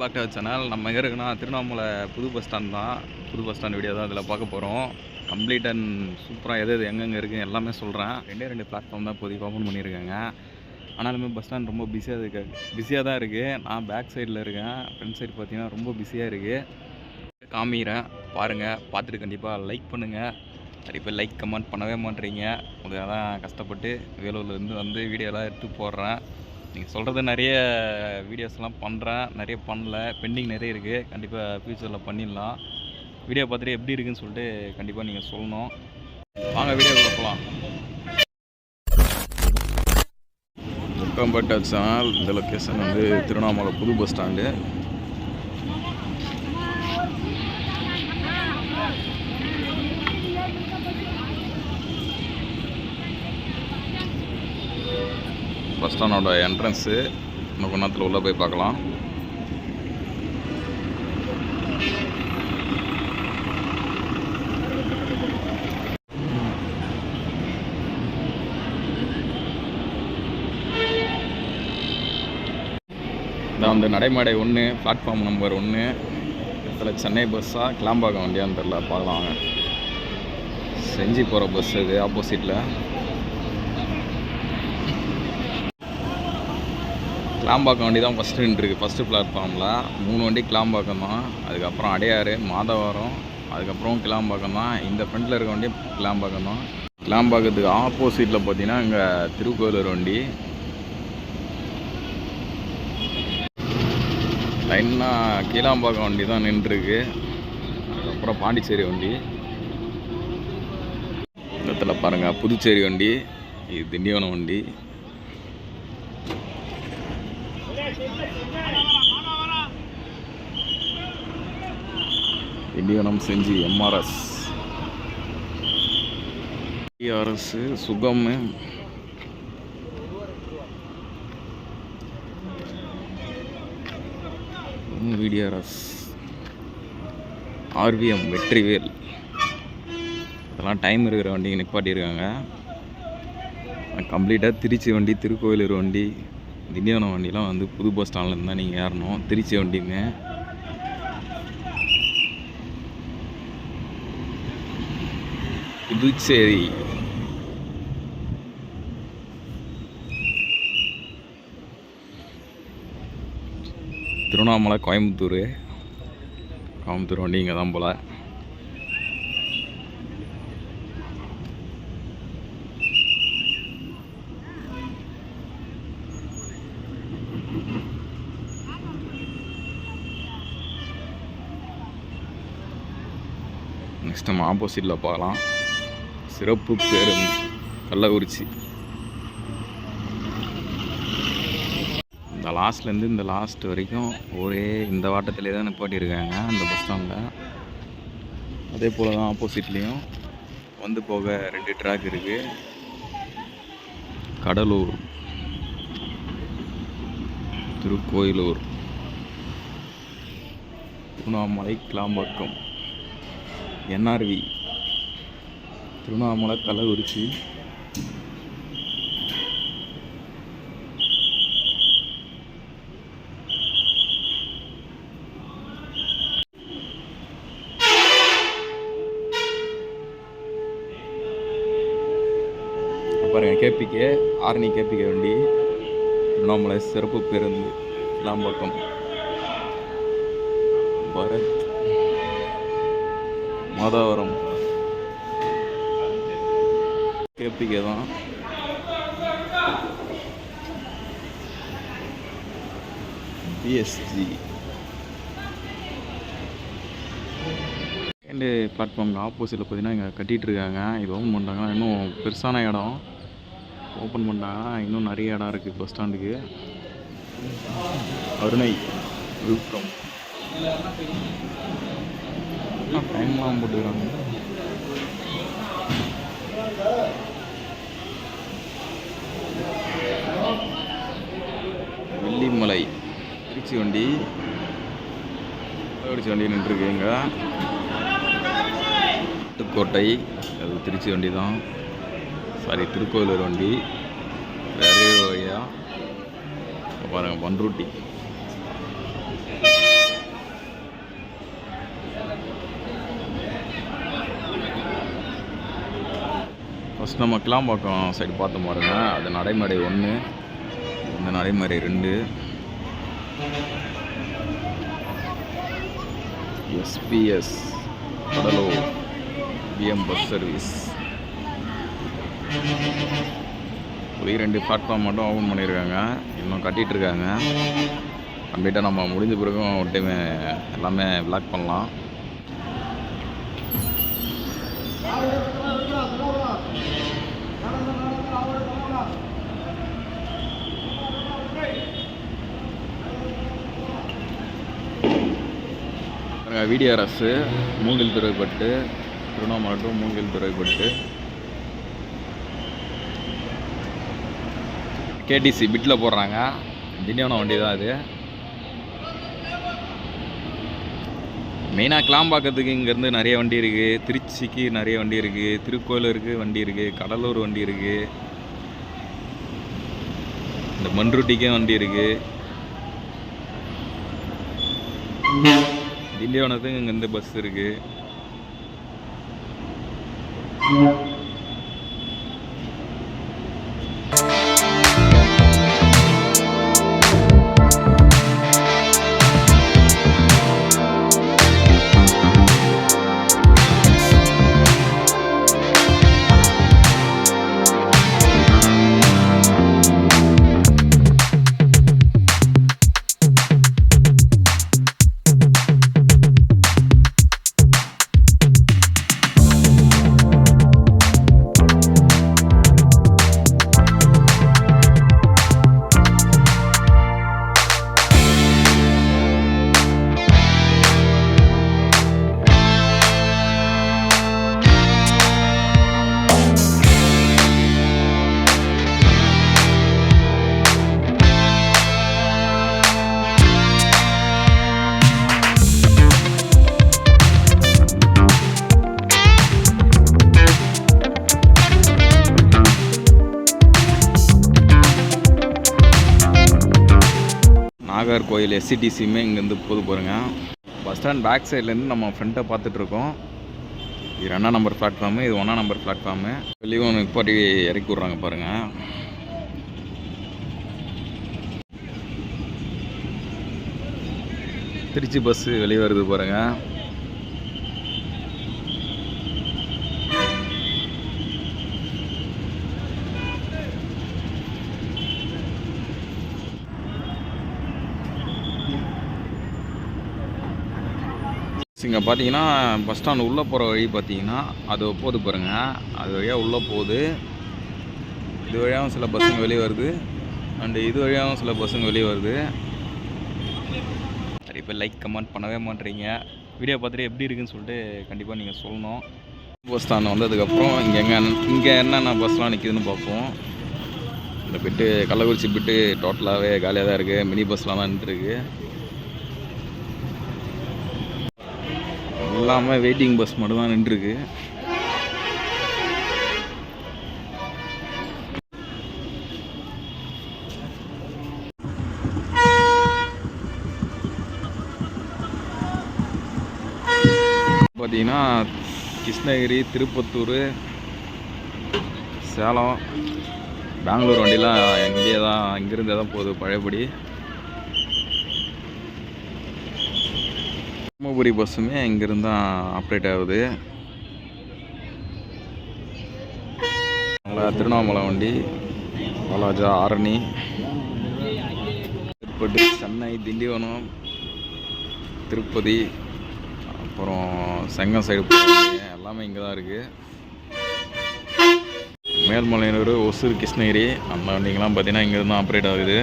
Back to channel நம்ம எங்கே இருக்குன்னா திருவண்ணாமலை புது பஸ் ஸ்டாண்ட் தான். புது பஸ் ஸ்டாண்ட் வீடியோ தான் இதில் பார்க்க போகிறோம். கம்ப்ளீட் அண்ட் சூப்பராக எது எது எங்கெங்கே இருக்குது எல்லாமே சொல்கிறேன். ரெண்டே ரெண்டு பிளாட்ஃபார்ம் தான் இப்போதைக்கு ஓப்பன் பண்ணியிருக்காங்க. ஆனாலுமே பஸ் ஸ்டாண்ட் ரொம்ப பிஸியாக இருக்கு. பிஸியாக தான் இருக்குது நான் பேக் சைடில் இருக்கேன். ஃப்ரண்ட் சைடு பார்த்தீங்கன்னா ரொம்ப பிஸியாக இருக்குது காமிக்கிறேன். பாருங்கள் பார்த்துட்டு கண்டிப்பாக லைக் பண்ணுங்கள் நிறைய பேர் லைக் கமெண்ட் பண்ணவே மாட்டேறீங்க. அதுக்காக தான் கஷ்டப்பட்டு வேலூர்லேருந்து வந்து வீடியோலாம் எடுத்து போடுறேன். நீங்கள் சொல்கிறது நிறைய வீடியோஸ்லாம் பண்ணுறேன் நிறைய பண்ணல. பெண்டிங் நிறைய இருக்குது கண்டிப்பாக ஃப்யூச்சரில் பண்ணிடலாம். வீடியோ பார்த்துட்டு எப்படி இருக்குன்னு சொல்லிட்டு கண்டிப்பாக நீங்கள் சொல்லணும். வாங்க வீடியோ போகலாம் வெல்கம் பேக் டு சேனல் இந்த லொக்கேஷன் வந்து திருவண்ணாமலை புது பஸ் ஸ்டாண்டு பஸ் ஸ்டாண்டோட என்ட்ரன்ஸு. இன்னும் கொஞ்ச நேரத்தில் உள்ளே போய் பார்க்கலாம். இதான் வந்து நடைமேடை ஒன்று பிளாட்ஃபார்ம் நம்பர் ஒன்று. இதில் சென்னை பஸ்ஸாக கிளாம்பாக்கம் வண்டியான்னு தெரில பார்க்கலாம் செஞ்சு செஞ்சி போகிற பஸ் இது ஆப்போசிட்டில் கிளாம்பாக்கம் வண்டி தான் ஃபஸ்ட்டு நின்றுருக்கு. ஃபஸ்ட்டு பிளாட்ஃபார்மில் மூணு வண்டி கிளாம்பாக்கம் தான். அதுக்கப்புறம் அடையாறு மாதவரம் அதுக்கப்புறம் கிளாம்பாக்கம் தான். இந்த ஃப்ரண்ட்டில் இருக்க வண்டி கிளாம்பாக்கம் தான். கிளாம்பாக்கத்துக்கு ஆப்போசிட்டில் பார்த்தீங்கன்னா இங்கே திருக்கோயிலூர் வண்டி. லைனாக கீழாம்பாக்கம் வண்டி தான் நின்றுருக்கு. அதுக்கப்புறம் பாண்டிச்சேரி வண்டி. இடத்துல பாருங்கள் புதுச்சேரி வண்டி. இது திண்டிவனம் வண்டி. திண்டிவனம் செஞ்சு எம்ஆர்எஸ். டிஆர்எஸ் சுகம். VTRS RVM Vetrivel. இதெல்லாம் டைம் இருக்கிற வண்டிங்க நிப்பாட்டியிருக்காங்க. கம்ப்ளீட்டாக திருச்சி வண்டி திருக்கோயிலூர் வண்டி திண்டிவனம் வண்டிலாம் வந்து புது பஸ் ஸ்டாண்ட்லேருந்து தான் நீங்கள் ஏறணும். திருச்சி வண்டிங்க. புதுச்சேரி திருவண்ணாமலை கோயம்புத்தூர். கோயம்புத்தூர் வண்டி இங்கே தான் போல். நெக்ஸ்ட் நம்ம ஆப்போசிட்டில் பார்க்கலாம் சிறப்பு பேருந்து கள்ளக்குறிச்சி. இந்த லாஸ்ட்லேருந்து இந்த லாஸ்ட் வரைக்கும் ஒரே இந்த வாட்டத்திலே தான் நிப்பாட்டியிருக்காங்க அந்த பஸ் ஸ்டாண்டில் அதே போல் தான் ஆப்போசிட்லேயும் வந்து போக ரெண்டு ட்ராக் இருக்குது கடலூர். திருக்கோயிலூர். திருவண்ணாமலை கிளாம்பாக்கம். என்ஆர்வி. திருவண்ணாமலை கள்ளக்குறிச்சி பாருங்க கேபிகே ஆரணி கேபிகே வண்டி திருவண்ணாமலை சிறப்பு பேருந்து நாம்பக்கம் பரத் மாதாவரம். கேபிகே தான். பிஎஸ்ஜி செகண்டு பிளாட்ஃபார்முக்கு ஆப்போசிட்டில் பார்த்தீங்கன்னா இங்கே கட்டிகிட்டு இருக்காங்க இது ஓப்பன் பண்ணிட்டாங்கன்னா இன்னும் பெருசான இடம். ஓப்பன் பண்ணிட்டாங்கன்னா இன்னும் நிறைய இடம் இருக்குது பஸ் ஸ்டாண்டுக்கு அருணை விழுப்புரம். டைம்லாம் போட்டுக்கிறாங்க. வெள்ளிமலை. திருச்சி வண்டி. திருச்சி வண்டி நின்றுருக்குங்க. புதுக்கோட்டை. அது திருச்சி வண்டி தான் சாரி திருக்கோவிலூர் வண்டி. ரயில்வே வழியாக பாருங்கள் பன்ருட்டி ஃபஸ்ட் நம்ம கிளாம்பாக்கம் சைடு பார்த்து பாருங்கள் அது நடைமடை ஒன்று இந்த ரெண்டு. SPS Cuddalore PM bus service ஒரு ரெண்டு பிளாட்ஃபார்ம் மட்டும் ஓப்பன் பண்ணியிருக்காங்க இன்னும் கட்டிகிட்டு இருக்காங்க. கம்ப்ளீட்டாக நம்ம முடிஞ்ச பிறகும் ஒரு டைம் எல்லாமே பிளாக் பண்ணலாம். விடிஆர்எஸ் மூங்கில் துறைப்பட்டு திருவண்ணாமலை டு மூங்கில் துறைப்பட்டு கேடிசி பிட்டில் போடுறாங்க. திண்டிவனம் வண்டி தான் அது. மெயினாக கிளாம்பாக்கத்துக்கு இங்கேருந்து நிறைய வண்டி இருக்குது திருச்சிக்கு நிறைய வண்டி இருக்குது திருக்கோயிலூருக்கு வண்டி இருக்குது கடலூர் வண்டி இருக்குது இந்த மண்ருட்டிக்கும் வண்டி இருக்குது திண்டிவனத்துக்கு இங்கேருந்து பஸ் இருக்குது நாகர்கோயில் எஸ்சிடிசியுமே இங்கேருந்து போது பாருங்க பஸ் ஸ்டாண்ட் பேக் சைட்லேருந்து நம்ம ஃப்ரண்ட்டை பார்த்துட்ருக்கோம் இது ரெண்டாம் நம்பர் பிளாட்ஃபார்மு இது ஒன்றாம் நம்பர் பிளாட்ஃபார்மு ஒன்று நிப்பாட்டி இறக்கி விட்றாங்க பாருங்கள் திருச்சி பஸ்ஸு வெளியே வருது பாருங்கள் இங்கே பார்த்தீங்கன்னா பஸ் ஸ்டாண்ட் உள்ளே போகிற வழி பார்த்தீங்கன்னா அது போகுது பாருங்கள் அது வழியாக உள்ளே போகுது. இது வழியாகவும் சில பஸ்ஸுங்க வெளியே வருது. அண்டு இது வழியாகவும் சில பஸ்ஸுங்க வெளியே வருது. நிறைய பேர் லைக் கமெண்ட் பண்ணவே மாட்டேறீங்க வீடியோ பார்த்துட்டு எப்படி இருக்குன்னு சொல்லிட்டு கண்டிப்பாக நீங்கள் சொல்லணும். பஸ் ஸ்டாண்ட் வந்ததுக்கப்புறம் இங்கே எங்கே இங்கே என்னென்ன பஸ்லாம் நிற்கிதுன்னு பார்ப்போம். இந்த பிட்டு கள்ளக்குறிச்சி பிட்டு டோட்டலாகவே காலியாக தான் இருக்குது மினி பஸ்லாம் தான் நின்றுருக்கு எல்லாமே வெயிட்டிங் பஸ் மட்டும் தான் நின்றுருக்கு. பார்த்தீங்கன்னா கிருஷ்ணகிரி திருப்பத்தூர் சேலம் பெங்களூர் வண்டிலாம் இங்கேயே தான் இங்கேருந்தே தான் போகுது பழையபடி. தருமபுரி பஸ்ஸுமே இங்கேருந்து தான் ஆப்ரேட் ஆகுது திருவண்ணாமலை வண்டி பாலாஜா ஆரணி. திருப்பதி சென்னை திண்டிவனம் திருப்பதி அப்புறம் செங்கம் சைடு எல்லாமே இங்கே தான் இருக்குது மேல்மலையனூர் ஒசூர் கிருஷ்ணகிரி அந்த வண்டிங்கெலாம் பார்த்தீங்கன்னா இங்கேருந்து ஆப்ரேட் ஆகுது.